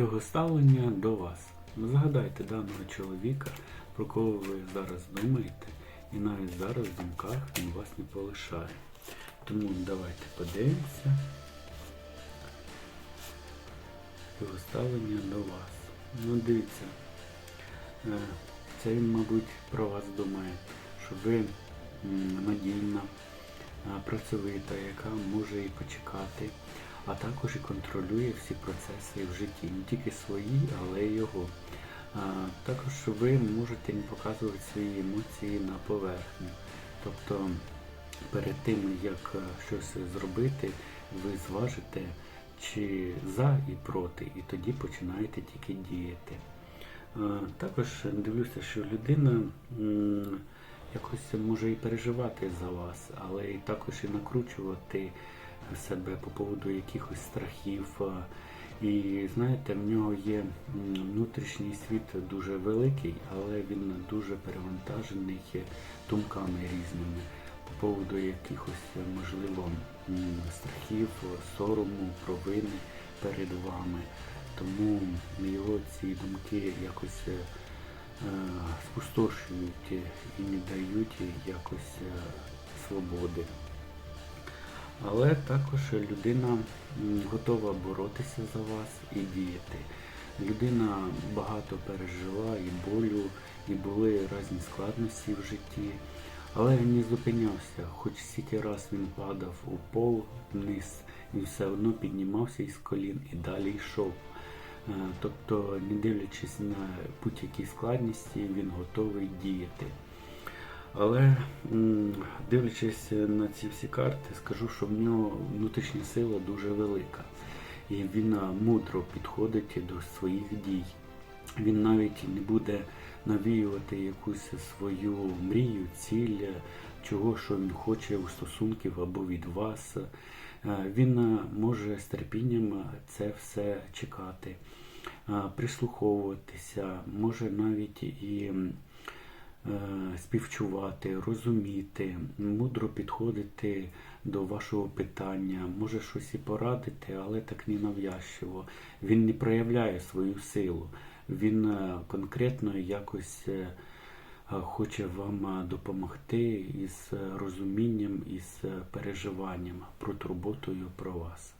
його ставлення до вас. Згадайте даного чоловіка, про кого ви зараз думаєте, і навіть зараз в думках він вас не полишає. Тому давайте подивимося його ставлення до вас. Ну, дивіться, е, це він, мабуть, про вас думає, що ви надійна, працьовита, яка може і почекати, а також і контролює всі процеси в житті, не тільки свої, але й його. Також ви можете показувати свої емоції на поверхню. Тобто перед тим, як е, щось зробити, ви зважите, чи за і проти, і тоді починаєте тільки діяти. Також дивлюся, що людина якось може і переживати за вас, але і також і накручувати себе по поводу якихось страхів. е, І знаєте, в нього є внутрішній світ дуже великий, але він дуже перевантажений думками різними по поводу якихось, е, можливо, страхів, сорому, провини перед вами. Тому його ці думки якось е, спустошують і не дають якось е, свободи. Але також людина готова боротися за вас і діяти. Людина багато пережила і болю, і були різні складності в житті. Але він не зупинявся, хоч стільки раз він падав у пол вниз, він все одно піднімався із колін і далі йшов. Е, Тобто, не дивлячись на будь-які складності, він готовий діяти. Але дивлячись на ці всі карти, скажу, що в нього внутрішня сила дуже велика. І він мудро підходить до своїх дій. Він навіть не буде навіювати якусь свою мрію, ціль, чого, що він хоче у стосунків або від вас. Е, Він може з терпінням це все чекати, прислуховуватися, може навіть і співчувати, розуміти, мудро підходити до вашого питання, може щось і порадити, але так не нав'язчиво. Він не проявляє свою силу. Він е, конкретно якось е, е, хоче вам е, допомогти із е, розумінням, із е, переживанням про турботою про вас.